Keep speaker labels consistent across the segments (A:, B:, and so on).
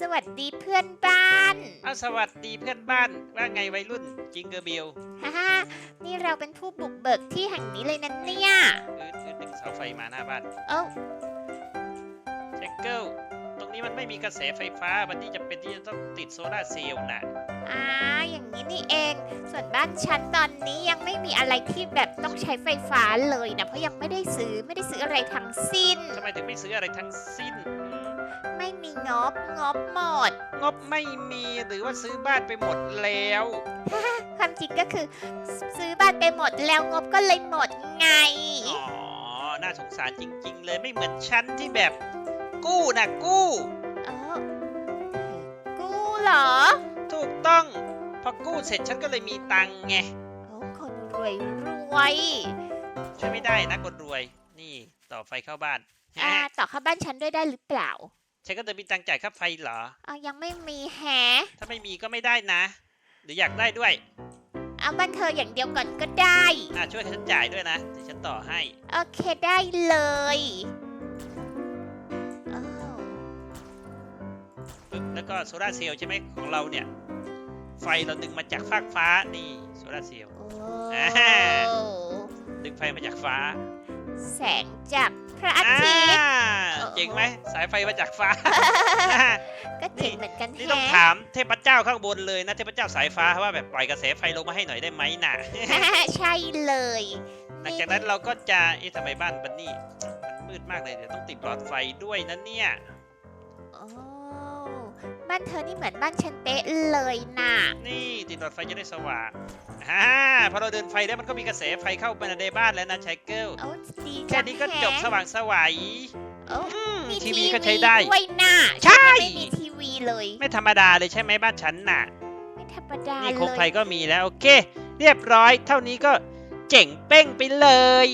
A: สวัสดีเพื่อนบ้าน
B: อ้าวสวัสดีเพื่อนบ้านว่าไงวัยรุ่นจิงเกอร์เบล
A: ฮ่าฮ่านี่เราเป็นผู้บุกเบิกที่แห่งนี้เลยนะเนี่ย
B: อืดอืดดึงเสาไฟมาหน้าบ้าน
A: เอ้า
B: แจ็คเกิลตรงนี้มันไม่มีกระแสไฟฟ้ามันที่จะเป็นที่จะต้องติดโซลาร์เซลล์น่ะ
A: อ่าอย่างนี้นี่เอง ส่วนบ้านฉันตอนนี้ยังไม่มีอะไรที่แบบต้องใช้ไฟฟ้าเลยนะเพราะยังไม่ได้ซื้อไม่ได้ซื้ออะไรทั้งสิ้น
B: ทำไมถึงไม่ซื้ออะไรทั้งสิ้นอืม
A: ไม่มี งบงบหมด
B: งบไม่มีหรือว่าซื้อบ้านไปหมดแล้ว
A: ความจริงก็คือ ซื้อบ้านไปหมดแล้วงบก็เลยหมดไง
B: อ๋อ น่าสงสารจริง ๆ เลยไม่เหมือนฉันที่แบบ กู้นะกู้
A: เออกู้เหรอ
B: ถูกต้อง พอกู้เสร็จฉันก็เลยมีตังค์ไง
A: โอ้คนรวยรวย
B: ช่วยไม่ได้นะคนรวย นี่ต่อไฟเข้าบ้าน
A: อ่าต่อเข้าบ้านฉันด้วยได้หรือเปล่า
B: ฉันก็จะมีตังค์จ่ายค่าไฟเหรอ
A: อ่ายังไม่มีแฮะ
B: ถ้าไม่มีก็ไม่ได้นะ หรืออยากได้ด้วย
A: เอาบ้านเธออย่างเดียวก่อนก็ได้
B: อะช่วยฉันจ่ายด้วยนะเดี๋ยวฉันต่อให้
A: โอเคได้เลยอ้าว
B: ปึ๊บแล้วก็โซลาร์เซลล์ใช่ไหมของเราเนี่ย ไฟเราดึงมาจากฟากฟ้านี่โซลาร์เซลล์
A: โอ้
B: อ่า ดึงไฟมาจากฟ้า
A: แสงจาก พระอาทิตย์
B: อ่า
A: เออ
B: เจ๋งไหมสายไฟมาจากฟ้า
A: ก็เจ๋งเหมือนกัน
B: นี่
A: แฮะ
B: ต้องถามเทพเจ้าข้างบนเลยนะเทพเจ้าสายฟ้าว่าแบบปล่อยกระแสไฟลงมาให้หน่อยได้ไหมน่ะ
A: ใช่เลย
B: หลังจากนั้นเราก็จะเอ๊ะทำไมบ้านบันนี่มันมืดมากเลยเดี๋ยวต้องติดหลอดไฟด้วยนะเนี่ย
A: โอ้ บ้านเธอนี่เหมือนบ้านฉันเป๊ะเลยน่ะ
B: นี่ติดหลอดไฟจะได้สว่างอ่าพอเราเดินไฟแล้วมันก็มีกระแสไฟเข้ามาในบ้านแล้วนะชายเกิล
A: โอ้ดี
B: แค่
A: จัง
B: นี้ก็
A: แฮะ
B: จบสว่างสวัย
A: โอ้
B: อืม
A: มี
B: ทีวีก็ใช้ได้
A: ด้วยน่ะ
B: ใช่
A: ฉันยังไม่มีทีวีเลย
B: ไม่ธรรมดาเลยใช่ไหมบ้านฉันน่ะ
A: ไม่ธรรมดา
B: นี่
A: เล
B: โคมไฟ
A: ย
B: ก็มีแล้วโอเค เรียบร้อย เท่านี้ก็ เจ๋งเป้งไปเลย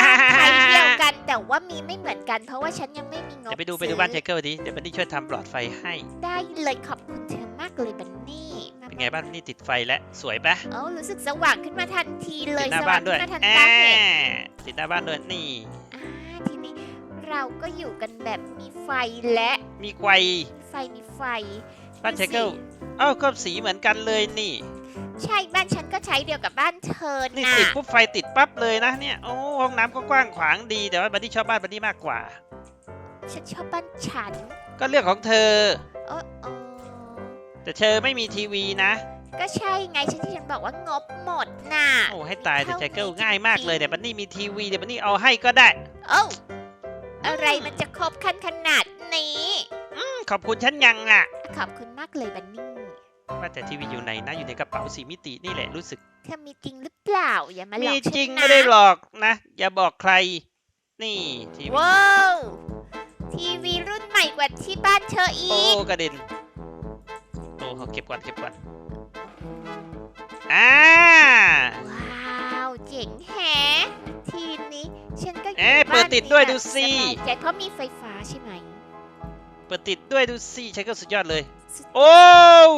A: บ้านใครเดียวกันแต่ว่ามีไม่เหมือนกัน เพราะว่าฉันยังไม่มีงบ
B: เดี๋ยวไปดูไปดู
A: ซื้อ
B: บ้านชายเกิลดิเดี๋ยวบันนี่ช่วยทำหลอดไฟให้
A: ได้เลยขอบคุณเธอมากเลยบันนี่มา
B: เป็นไงบ้านนี่ติดไฟแล้วสวยปะ
A: โอ้รู้สึกสว่างขึ้นมาทันทีเล
B: ติ
A: ย
B: ดหน้า
A: ส
B: บ้า
A: ว่าง
B: นด้วย
A: ขึ้นมาทัน
B: แอ
A: ตาเห็น
B: ติดหน้าบ้านด้วยนี่
A: อ่าทีนี้เราก็อยู่กันแบบมีไฟและ
B: มีไกว
A: มีไฟมีไฟ
B: บ้านชายเกิลเอ้าก็สีเหมือนกันเลยนี่
A: ใช่บ้านฉันก็ใช้เดียวกับบ้านเธอ
B: นี่
A: น่ะ
B: ติดปุ๊บไฟติดปั๊บเลยนะเนี่ยโอ้ห้องน้ำก็กว้างขวางดีแต่ว่าบันนี่ชอบบ้านบันนี่มากกว่า
A: ฉันชอบบ้านฉัน
B: ก็เรื่องของเธอ
A: เออเออ
B: แต่เธอไม่มีทีวีนะ
A: ก็ใช่ไงฉันที่ฉันบอกว่างบหมดน่ะ
B: โอ้ให้ตายแต่
A: เท่า
B: ชายเกิล
A: นี้
B: ง่ายมากเลย
A: จริงๆ
B: เดี๋ยวบันนี่มีทีวีเดี๋ยวบันนี่เอาให้ก็ได้
A: โอ้าอะไรมันจะครบขั้นขนาดนี้
B: อืมขอบคุณฉันยังอะ
A: ขอบคุณมากเลยบันนี่
B: ว่าแต่ทีวีอยู่ไหนนะอยู่ในกระเป๋าสีมิตินี่แหละรู้สึก
A: เธอมีจริงหรือเปล่า อย่ามาหล
B: มี
A: อกฉัน
B: จริง
A: นะ
B: ไม่ได้หลอกนะ อย่าบอกใคร นี่ทีวี
A: ว้าวทีวีรุ่นใหม่กว่าที่บ้านเธอ
B: โอ้
A: อีก
B: กระเด็นโอ้เก็บก่อนเก็บก่อนอ่า
A: ว้าว เจ๋งแฮะ ทีนี้ฉันก็อยู่
B: เอ๊ะ
A: บ้าน
B: เปิดติดด้วย
A: นี้
B: ดูสิ
A: แบบสบายใจเพราะมีไฟฟ้าใช่ไหม
B: เปิดติดด้วยดูสิใช้ก็สุดยอดเลย โอ้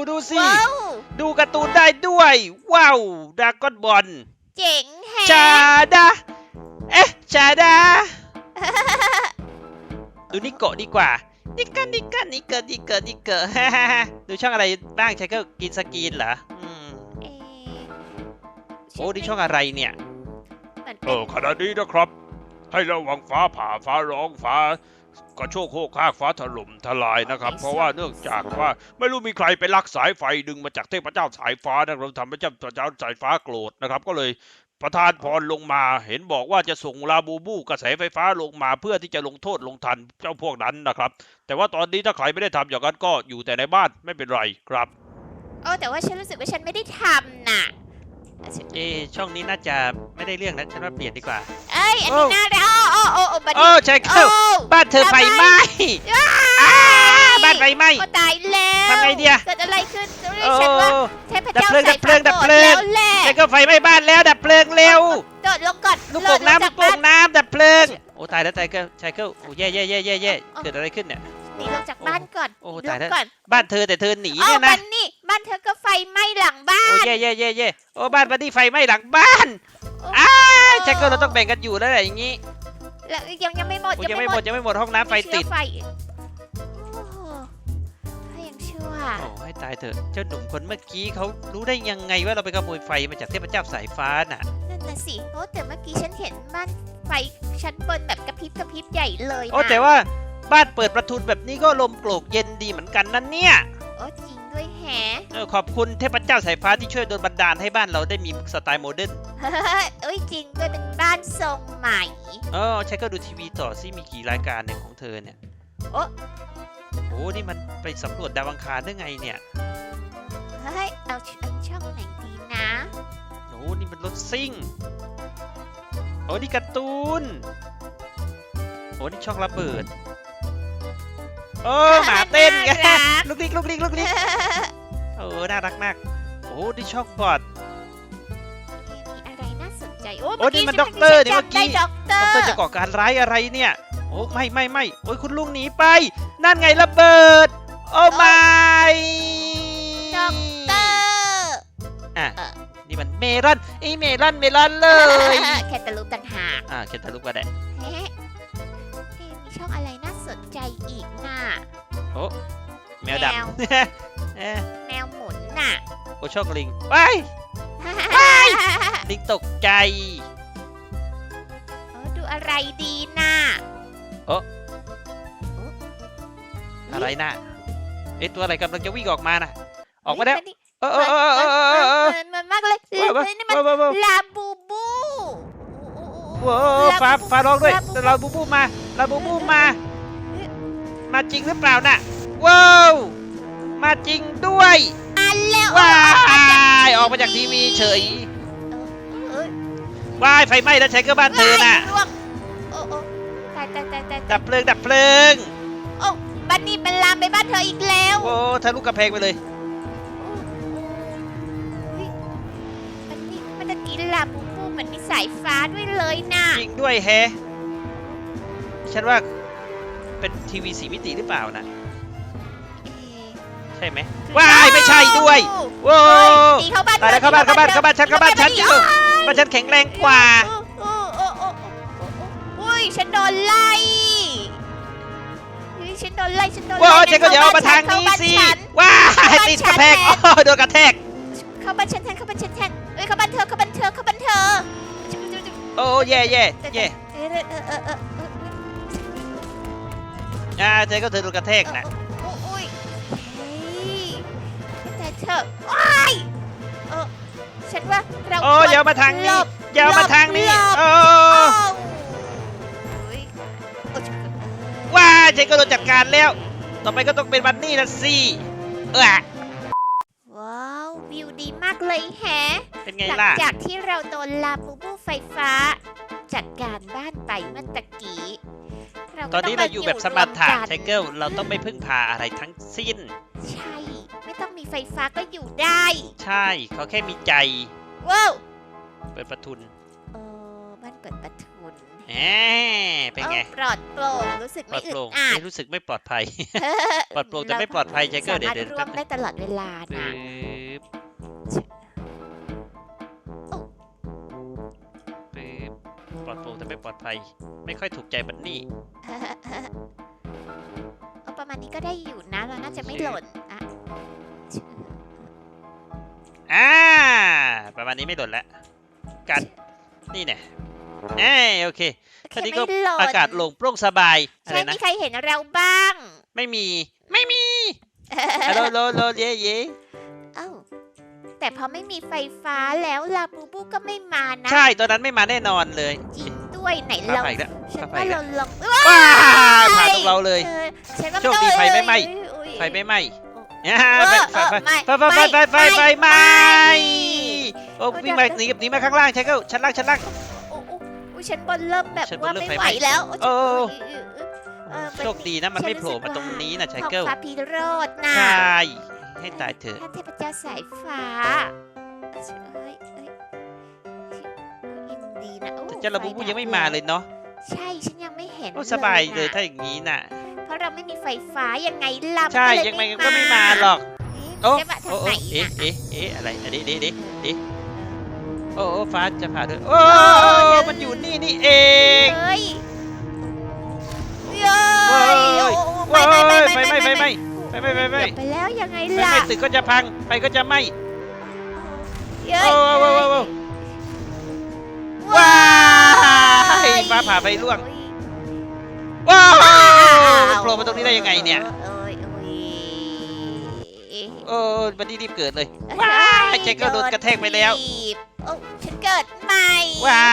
B: ดูสิ
A: ว้าว
B: ดูการ์ตูนได้ด้วย ว้าวดราก้อนบอล
A: เจ๋งแฮะ
B: ชาดาเอ๊ะชาดา ดูนิโกะดีกว่า นิกเกอนิกเกอนิกเกอนิกเกอนิกเกอดูช่องอะไรบ้างใช้ก็กินสกรีนเหรออืม
A: เอ๊ะ
B: โอ้ดีช่องอะไรเนี่ย
A: เหมือน
C: เอ
A: เป็น
C: อขณะนี้นะครับ ให้ระวังฟ้าผ่าฟ้าร้องฟ้า กระโชกโคกคากฟ้าถล่มทลายนะครับ เพราะว่าเนื่องจากว่าไม่รู้มีใครไปลักสายไฟดึงมาจากเทพเจ้าสายฟ้านะครับทำให้เจ้าเจ้าสายฟ้าโกรธนะครับ ก็เลยประทานพรลงมาเห็นบอกว่าจะส่งลาบูบูกระแสไฟฟ้าลงมาเพื่อที่จะลงโทษลงทันเจ้าพวกนั้นนะครับ แต่ว่าตอนนี้ถ้าใครไม่ได้ทำอย่างนั้นก็อยู่แต่ในบ้านไม่เป็นไรครับ
A: โอ้แต่ว่าฉันรู้สึกว่าฉันไม่ได้ทำน่ะ
B: เอะช่องนี้น่าจะไม่ได้เรื่องนะฉันว่าเปลี่ยนดีกว่า
A: เอ้ยอันนี้น่ารัก โอ้โอ้โอ้โอ้บัด
B: โอ้
A: นี้
B: ใช่
A: โอ้
B: เข้าบ้านเธอไฟไหม้อ้าบ้านไฟไหม้
A: ก็ตายแล้ว
B: ทำไงดีอะ
A: เกิดอะไรขึ้นเรียก
B: โอ้
A: ฉันว่าเทพเจ้า
B: ดับเพลิง
A: สาย
B: ดับเพลิงดับเพลิง
A: ฟ้าโกรธแล้วแหละ
B: ใช่ก็ไฟไหม้บ้านแล้วดับเพลิงเร็ว
A: โดดลงก่อน
B: ลูกโป่งน้ำ
A: โด
B: ลู
A: ด
B: กโป่ง
A: จาก
B: น้ำดับเพลิงโอ้ตายแล้วตายก็ใช่ก็โอ้แย่แย่แย่แย่แย่เกิดอะไรขึ้นเนี่ย
A: หนีลงจากบ้านก่อน
B: โอ้
A: ล
B: ตาย
A: ง
B: แล้ว
A: ก่อน
B: บ้านเธอแต่เธอหนี
A: เอา
B: เนี่ย
A: บั
B: นะ
A: นนี่บ้านเธอก็ไฟไหม้หลังบ้า
B: โอ้
A: น
B: แย่แย่แย่แย่โอ้บ้านบัดดี้ไฟไหม้หลังบ้านอ้าใช่ก็เราต้องแบ่งกันอยู่แล้วแหละอย่างงี้
A: แล้วยังยังไม่หมด
B: โอ้ยังไม่หมดยังไม่หมดห้องน้ำไฟติด
A: เชื้อไฟโอ้โหชั่ว
B: โอ้ให้ตายเถอะ เจ้าหนุ่มคนเมื่อกี้เขารู้ได้ยังไงว่าเราไปขโมยไฟมาจากเทพเจ้าสายฟ้าน่ะ
A: นั่นน่ะสิโอ้แต่เมื่อกี้ฉันเห็นบ้านไฟชั้นบนแบบกระพริบกระพริบใหญ่เลยนะ
B: โอ้แต่ว่าบ้านเปิดประทุนแบบนี้ก็ลมโกรกเย็นดีเหมือนกันนั่นเนี่ย
A: โอ้จริงด้วย แฮะ
B: เออขอบคุณเทพเจ้าสายฟ้าที่ช่วยโดนบันดาลให้บ้านเราได้มีสไตล์โมเดิร์น
A: เอ้ยจริงด้วยเป็นบ้านทรงใหม่
B: เออใช้ก็ดูทีวีต่อซิมีกี่รายการเนี่ยของเธอเนี่ย
A: โอ๊ะ
B: โอ้นี่มันไปสำรวจดาวอังคารได้ไงเนี่ย
A: เฮ้ยเอาชเอาช่องไหนดีนะ
B: โอ้นี่มันรถซิ่งโอ้นี่การ์ตูนโอ้นี่ช่องระเบิดโอ้หมาเต้นไง
A: น่ารัก
B: ลูกลิกลูกลิกลูกลิกโอ้น่ารักมาก โอ้นี่ช่องบอด
A: มีอะไรน่าสนใจ โอ้
B: โอ้นี่
A: เกี้
B: มัน
A: ฉั
B: ด็อกเตอร์นี่
A: ฉั
B: เมื่อกี้
A: จำได้ด็อกเตอ
B: ด
A: ร์
B: รจะก่อการร้ายอะไรเนี่ย โอ้ไม่ไม่ไม่โอ้ยคุณลุงหนีไป นั่นไงระเบิด โอ้ไม่
A: ด็อกเตอร์
B: อะ
A: เออ
B: นี่มันเมลอนไอเมลอนเมลอนเลย
A: แคตตาลูปต่างหาก
B: อ่าเขียนทะลุก็ได้
A: เฮ้เอ๊ะมีช่องอะไรน่าสนใจอีกน่ะ
B: โอ้แมว
A: แมว
B: ดำ เอ๊ะ
A: แมวหมุนน่ะ
B: โอ้ช่องลิงไปลิงตกใจ
A: เออดูอะไรดีน่ะ
B: อะไรน่ะเอ๊ะตัวอะไรกำลังจะวิ่งออกมาน่ะ ออกมาแล้ว
A: เฮ้ย
B: เออเออเออเออเออเออ
A: เหมือนเหมือนมากเลย
B: ว้าวว้าว
A: เฮ้ยนี่มัน
B: ว้าวว้าวว้าว
A: ลาบูบู
B: ว้าวฟ้าฟ้าร้องด้วยเราบูบูมาเราบูบูมา มาจริงหรือเปล่าน่ะว้าว มาจริงด้วย
A: มาแล้ว
B: ว้ายออกมาจากทีวีเฉย
A: เอ้ย
B: ว้ายไฟไหม้แล้วใช้ก็บ้านเธอน่ะ
A: ร่วงโอ้โอ้ตายตายตายตาย
B: ดับเพลิงดับเพลิง
A: โอ้บันนี่มันลามไปบ้านเธออีกแล้ว
B: โอ้ทะลุกระแพงไปเลย
A: เฮ้ยบันนี่มันตะกี้ลาบูบูเหมือนมีสายฟ้าด้วยเลยน่ะ
B: จริงด้วยแฮะฉันว่าเป็นทีวีสีมิติหรือเปล่านะ
A: เอ๊ะ
B: ใช่ไหมว้ายไม่ใช่ด้วยว้า
A: เฮ้
B: วย
A: ตีเข้าบ้าน
B: ตายแล้วเข้าบ้านเข้าบ้านเข้าบ้านฉันเข้าบ้านฉัน
A: ตี
B: เออบ้านฉันแข็งแรงกว่า
A: โอ้โอ้โอ้โอ้โอ้โอ้ยฉันโดนไล่เฮ้ยฉันโดนไล่ฉันโดนไล่
B: ว้าวฉันก็อย่าเอามาทางนี้สิว้ายติดกระแพงโอ้โดนกระแทก
A: เข้าบ้านฉันแทนเข้าบ้านฉันแทนเอ้ยเข้าบ้านเธอเข้าบ้านเธอเข้าบ้านเธอ
B: โอ้แย่แย่แย่
A: เออเออเออเออเออ
B: อ่าเธอก็เธอโดนกระแทกนะ
A: ฉันว่าเรา
B: โอ้อย่ามาทาง
A: หล
B: นี้
A: บ
B: อย่ามาทางนี้
A: หลบ
B: โอ้
A: โอ้โอ้ยโอ้ย
B: ว้าฉันก็โดนจัดการแล้ว ต่อไปก็ต้องเป็นวันนี้ละสิเออ
A: ว้าววิวดีมากเลยแฮะ
B: เป็นไง
A: หลั
B: ล่ะ
A: จากที่เราโดนลาบูบูไฟฟ้า จัดการบ้านไปเมื่อตะกี้เรา
B: ต
A: ก็
B: อนนี้
A: ง
B: เราอยู่แบบสมถะ
A: รวกัน
B: ไชเกิลเราต้องไม่พึ่งพาอะไรทั้งสิ้น
A: ใช่ ไม่ต้องมีไฟฟ้าก็อยู่ได้
B: ใช่เขาแค่มีใจ
A: ว้าว
B: เปิดประทุน
A: เออบ้านเปิดประทุน
B: แหมเป็นไง
A: เออปลอดโปร่งรู้สึก
B: ปลอ
A: ไม่
B: ด
A: อึ
B: โป
A: ด
B: ร่ง
A: อัด
B: ไม่รู้สึกไม่ปลอดภัย ปลอดโปร่งแต่ไม่ปลอดภัยใจเกิล
A: สามารถ
B: เดี๋ยวๆ
A: ร่วมได้ตลอดเวลา
B: ปึ๊
A: นะ
B: บ
A: โอ้
B: ปึ๊บปลอดโปร่งแต่ไม่ปลอดภัย ไม่ค่อยถูกใจบันนี่
A: เอาประมาณนี้ก็ได้อยู่นะ เราน่าจะไม่หล่น อะ
B: อ่า ประมาณนี้ไม่หล่นแล้วกัดนี่เนี่ยเอ้ยโอเคตอนนี้ก็
A: โเคไม่หล่น
B: อากาศโลงโปร่งสบายอะไร
A: ใช่
B: นะ
A: มีใครเห็นเราบ้าง
B: ไม่มี ไม่มีฮัลโหลโลโลเย่เย่
A: เอ้าแต่พอไม่มีไฟฟ้าแล้วลาบูบูก็ไม่มานะ
B: ใช่ตอนนั้นไม่มาแน่นอนเลย
A: จริงด้วยไหน
B: ฟ้า
A: เรา
B: ผ่าอีกแล้ว
A: ฉัน
B: ฟ้าผ่า
A: ว่า
B: อีกแล้
A: เรา
B: ว
A: ลอง
B: ว้าวผ่านตรงเราเลย
A: ออฉันว่า
B: โชคดีไฟไม่ไหม้
A: เอ้ย
B: ไฟไม่ไหม้
A: เอ
B: อ่า
A: อ
B: ไฟไฟ
A: ไม่
B: ไฟไฟไฟไฟไฟไฟไหม้โอ้วิ่งมาหนีกับหนีมาข้างล่างใช่ก็ชั้นล่างชั้นล่าง
A: โอ้โอ้ฉันบนเริ่มแบบว่าไม่
B: ไห
A: วแล้ว
B: โอ้โชคดีนะมันไม่โผล่มาตรงนี้นะชายเกิล
A: ฟ้าพิโรธนะ
B: ใช่ให้ตายเถอะ
A: ท่านเทพเจ้าสายฟ้าเอ้ยเอ้ยยินดีนะ
B: เจ้าระบูบูยังไม่มาเลยเนาะ
A: ใช่ฉันยังไม่เห็น
B: สบายเลยถ้าอย่างนี้น่ะ
A: ราะเราไม่มีไฟฟ้ายังไงล่ะ
B: ใช่
A: มัน
B: ยังไง
A: เล
B: ก็ไม่มาหรอก
A: โอ้
B: โอ้
A: จะมาทา
B: โอ้
A: งไหน
B: โอ้เอ๊ะ
A: น่ะ
B: เอ๊ะเอ๊ะอะไรอันนี้เอ๊ะเอ๊ะเอ๊ะโอ้โอ้ฟ้าจะผ่าด้วยโอ้มันอยู่นี่นี่เอง
A: เฮ้ยเย้
B: เว้
A: ย
B: ย
A: โอ้โอ้
B: ว้าย
A: ไม่ไม่
B: ไฟไหม้ไฟไหม้
A: โไป
B: ไปไปไป
A: เกือบไปแล้วยังไง
B: ไม่
A: ล่ะ
B: ไม่ตึกก็จะพังไปก็จะไหม
A: เย้
B: โอ้
A: ย
B: โอ้โอ้โอ้ว้ายฟ้าผ่าไปล่วง ว้าวโผล่มาตรงนี้ได้ยังไงเนี่ย
A: โอ้ยโอ้ย
B: โอ้วันนี้รีบเกิดเลย ว้ายเจ๊ก็โดนกระแทกไปแล้ว
A: ถีบโอ้ฉันเกิดใหม่
B: ว้า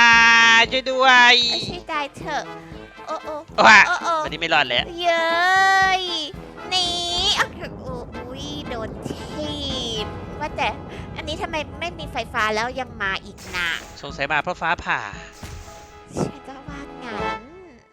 B: ยช่วยด้วย
A: ไม่ใช่ตายเถอะโอ้โอ้
B: ว้า
A: โอ้โอ้
B: วันนี้ไม่รอดแล้ว
A: เย้ยหนีอะโอ้อุ้ยโดนทีบว่าแต่อันนี้ทำไมไม่มีไฟฟ้าแล้วยังมาอีกนะ
B: สงสัยมาเพราะฟ้าผ่า